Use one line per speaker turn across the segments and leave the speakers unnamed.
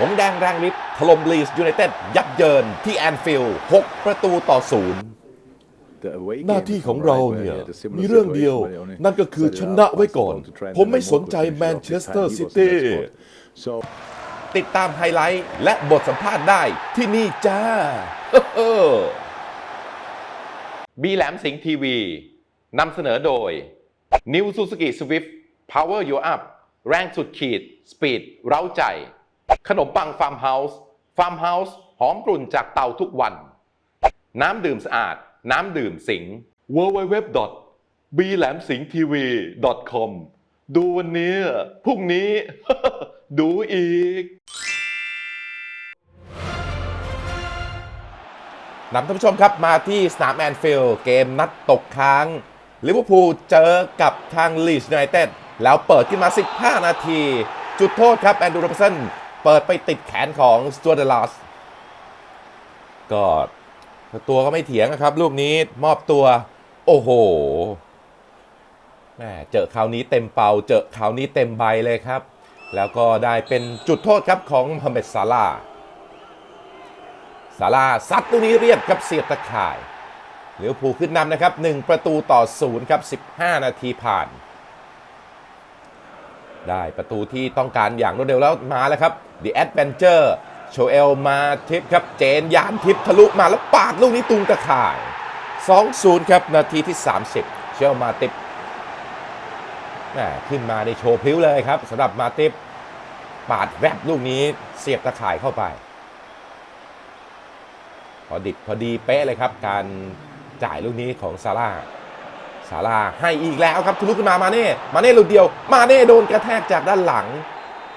หงแดงแรงฤทธิ์ถล่มลีสยูไนเต็ดยับเยินที่แอนฟิลด์6ประตูต่อศูนย์
หน้าที่ของเราเนี่ย มีเรื่องเดียว นั่นก็คือชนะไว้ก่อน ผมไม่สนใจแมนเชสเตอร์ซิตี้
ติดตามไฮไลท์และบทสัมภาษณ์ได้ที่นี่จ้าบีแหลมสิงห์ทีวีนำเสนอโดย New Suzuki Swift Power You Up แรงสุดขีด สปีด เร้าใจ ขนมปังฟาร์มเฮาส์ฟาร์มเฮาส์หอมกลุ่นจากเตาทุกวัน น้ำดื่มสะอาด น้ำดื่มสิง w w w b แหลมสิงห์ทีวี com ดูวันนี้ พรุ่งนี้ ดูอีกนำท่านผู้ชมครับมาที่สนามแอนฟิลด์เกมนัดตกค้างลิเวอร์พูลเจอกับทางลีชยูไนเต็ดแล้วเปิดขึ้นมา 15 นาที จุดโทษครับ แอนดูโรเบร์สัน เปิดไปติดแขนของสจวตเดลอสก็ตัวก็ไม่เถียงนะครับ ลูกนี้มอบตัว โอ้โหแม่เจอคราวนี้เต็มเป่าเจอคราวนี้เต็มใบเลยครับ แล้วก็ได้เป็นจุดโทษครับของมฮัมเมดซาลาซาลาซัดลูกนี้เรียบครับเสียบตะข่ายเหลียวผูขึ้นนำนะครับ 1 ประตูต่อศูนย์ครับ 15 นาทีผ่าน ได้ประตูที่ต้องการอย่างรวดเร็วแล้วมาแล้วครับ The Adventure โชเอลมาทิปครับ เจนยานทิปทะลุมาแล้วปาดลูกนี้ตุงตะข่าย 2-0 ครับ นาทีที่ 30 เชลมาติปแหม่ขึ้นมาในโชว์พลิ้วเลยครับสำหรับมาติปปาดแวบลูกนี้เสียบตะข่ายเข้าไป พอดิบพอดีเป๊ะเลยครับ การจ่ายลูกนี้ของซาร่า ซาราให้อีกแล้วครับทะลุขึ้นมามาเน่ มาเน่ลูกเดียว มาเน่โดนกระแทกจากด้านหลัง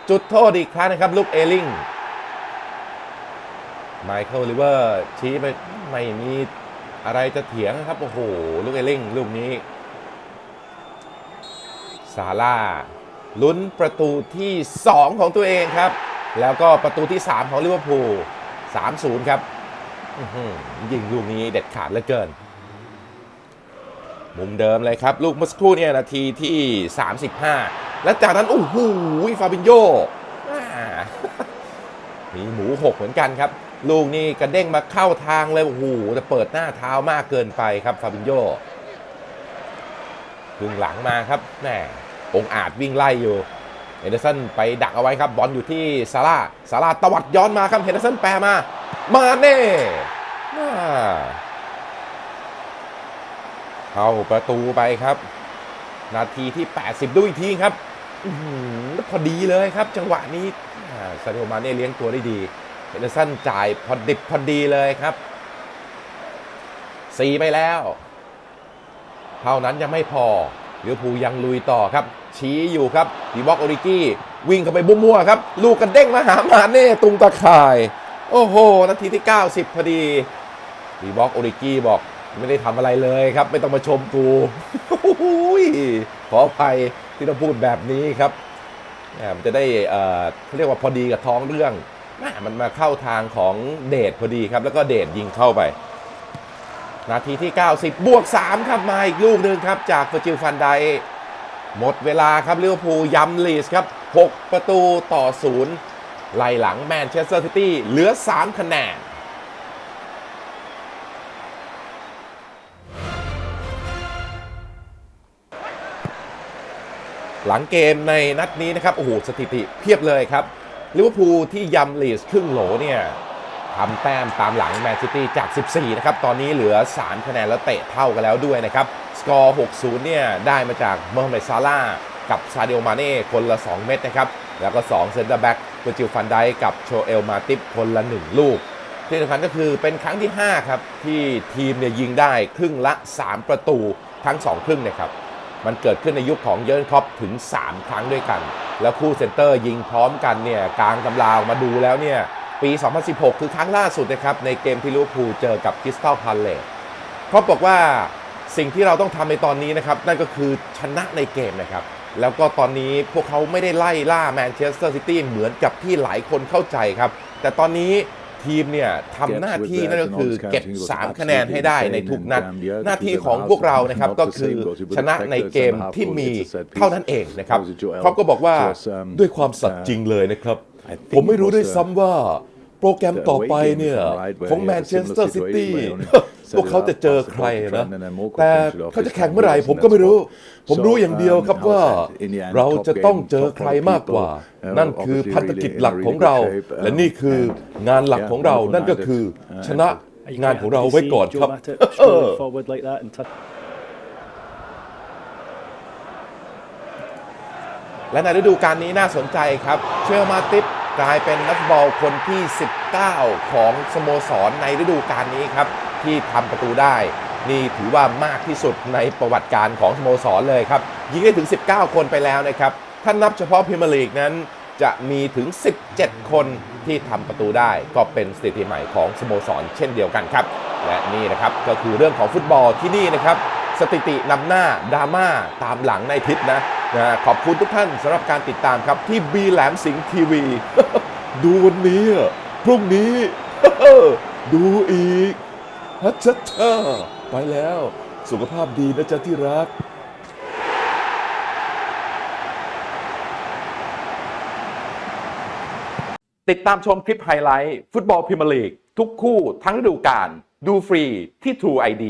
จุดโทษอีกครั้งนะครับลูกเอลิงไมเคิลลิเวอร์ชี้ไปไม่มีอะไรจะเถียงครับ โอ้โห ลูกเอลิงลูกนี้ ซาร่าลุ้นประตูที่ 2 ของตัวเองครับ แล้วก็ประตูที่ 3 ของลิเวอร์พูล 3-0 ครับยิงลูกนี้เด็ดขาดเหลือเกิน มุมเดิมเลยครับ ลูกเมื่อสักครู่เนี่ยนาทีที่ 35 แล้วจากนั้น โอ้โหฟาบินโยอ่ามีหมูหกเหมือนกันครับ ลูกนี้กระเด้งมาเข้าทางเลย โอ้โหแต่เปิดหน้าเท้ามากเกินไปครับฟาบินโยครึ่งหลังมาครับแหมองอาจวิ่งไล่อยู่เฮนเดอร์สันไปดักเอาไว้ครับ บอลอยู่ที่ซาร่าซาร่าตวัดย้อนมาครับเฮนเดอร์สันแปรมา มาเน่อ่า เข้าประตูไปครับ นาทีที่ 80ดูอีกทีครับอื้อหือพอดีเลยครับ จังหวะนี้อ่าซาดิโอมาเน่เลี้ยงตัวได้ดีเฮนเดอร์สันจ่ายพอดิบพอดีเลยครับสี่ไปแล้ว เท่านั้นยังไม่พอลิเวอร์พูลยังลุยต่อครับ ชี้อยู่ครับดีบ็อกโอริกี้วิ่งเข้าไปมั่วๆครับ ลูกกระเด้งมาหามาเน่ตุงตะข่าย โอ้โห นาทีที่ 90 พอดีดีบ็อกโอริกี้บอก ไม่ได้ทำอะไรเลยครับ ไม่ต้องมาชมกูขออภัยที่ต้องพูดแบบนี้ครับมันจะได้เขาเรียกว่าพอดีกับท้องเรื่องมันมาเข้าทางของเดทพอดีครับ แล้วก็เดทยิงเข้าไป นาทีที่ 90 บวก 3 ครับมาอีกลูกหนึ่งครับ จากฟอร์จิลฟันไดหมดเวลาครับลิเวอร์พูลย้ำลีสครับ 6 ประตูต่อ 0 ไล่หลังแมนเชสเตอร์ซิตี้เหลือ 3 คะแนน หลังเกมในนัดนี้นะครับโอ้โหสถิติเพียบเลยครับลิเวอร์พูลที่ยำลีสครึ่งโหลเนี่ยทำแต้มตามหลังแมนซิตี้จาก 14 นะครับ ตอนนี้เหลือ 3 คะแนนแล้วเตะเท่ากันแล้วด้วยนะครับ สกอร์ 60 เนี่ย ได้มาจากโมฮัมเมซาร่ากับซาเดิโอมาเน่คนละ 2 เม็ดนะครับ แล้วก็ 2 เซนเตอร์แบ็กเปจิลฟันไดกับโชเอลมาติปคนละ 1 ลูก ที่สำคัญก็คือเป็นครั้งที่ 5 ครับ ที่ทีมเนี่ยยิงได้ครึ่งละ 3 ประตูทั้ง 2 ครึ่งนะครับ มันเกิดขึ้นในยุคของเยอร์นคล็อปถึง 3 ครั้งด้วยกัน แล้วคู่เซนเตอร์ยิงพร้อมกันเนี่ยกลางตำราวมาดูแล้วเนี่ยปี 2016 คือครั้งล่าสุดนะครับในเกมที่ลิเวอร์พูลเจอกับคริสตัลพาเลตครอปบอกว่าสิ่งที่เราต้องทำในตอนนี้นะครับนั่นก็คือชนะในเกมนะครับแล้วก็ตอนนี้พวกเขาไม่ได้ไล่ล่าแมนเชสเตอร์ซิตี้เหมือนกับที่หลายคนเข้าใจครับ แต่ตอนนี้ ทีมเนี่ยทำหน้าที่นั่นก็คือเก็บ 3 คะแนนให้ได้ในทุกนัด หน้าที่ของพวกเรานะครับก็คือชนะในเกมที่มีเท่านั้นเองนะครับครอปก็บอกว่าด้วยความสัตย์จริงเลยนะครับ
ผมไม่รู้ด้วยซ้ำว่าโปรแกรมต่อไปเนี่ยของแมนเชสเตอร์ซิตี้ พวกเขาจะเจอใครนะแต่เขาจะแข่งเมื่อไหร่ผมก็ไม่รู้ ผมรู้อย่างเดียวครับว่าเราจะต้องเจอใครมากกว่า นั่นคือพัฒกิจหลักของเรา และนี่คืองานหลักของเรานั่นก็คือชนะงานของเราไว้ก่อนครับ
forward like that and touch
และในฤดูกาลนี้น่าสนใจครับ เชื่อมาติปกลายเป็นนักบอลคนที่ 19 ของสโมสรในฤดูกาลนี้ครับ ที่ทำประตูได้ นี่ถือว่ามากที่สุดในประวัติการของสโมสรเลยครับ ยิงได้ถึง 19 คนไปแล้วนะครับ ถ้านับเฉพาะพรีเมียร์ลีกนั้น จะมีถึง 17 คนที่ทำประตูได้ ก็เป็นสถิติใหม่ของสโมสรเช่นเดียวกันครับ และนี่นะครับก็คือเรื่องของฟุตบอลที่นี่นะครับสถิตินำหน้าดราม่าตามหลังในทิศนะนะขอบคุณทุกท่านสำหรับการติดตามครับ ที่บีแหลมสิงห์ทีวี
ดูวันนี้ พรุ่งนี้ ดูอีก ฮัชชะชาไปแล้ว สุขภาพดีนะจ๊ะที่รัก
ติดตามชมคลิปไฮไลท์ ฟุตบอลพรีเมียร์ลีก ทุกคู่ทั้งฤดูกาลดูฟรีที่ True ID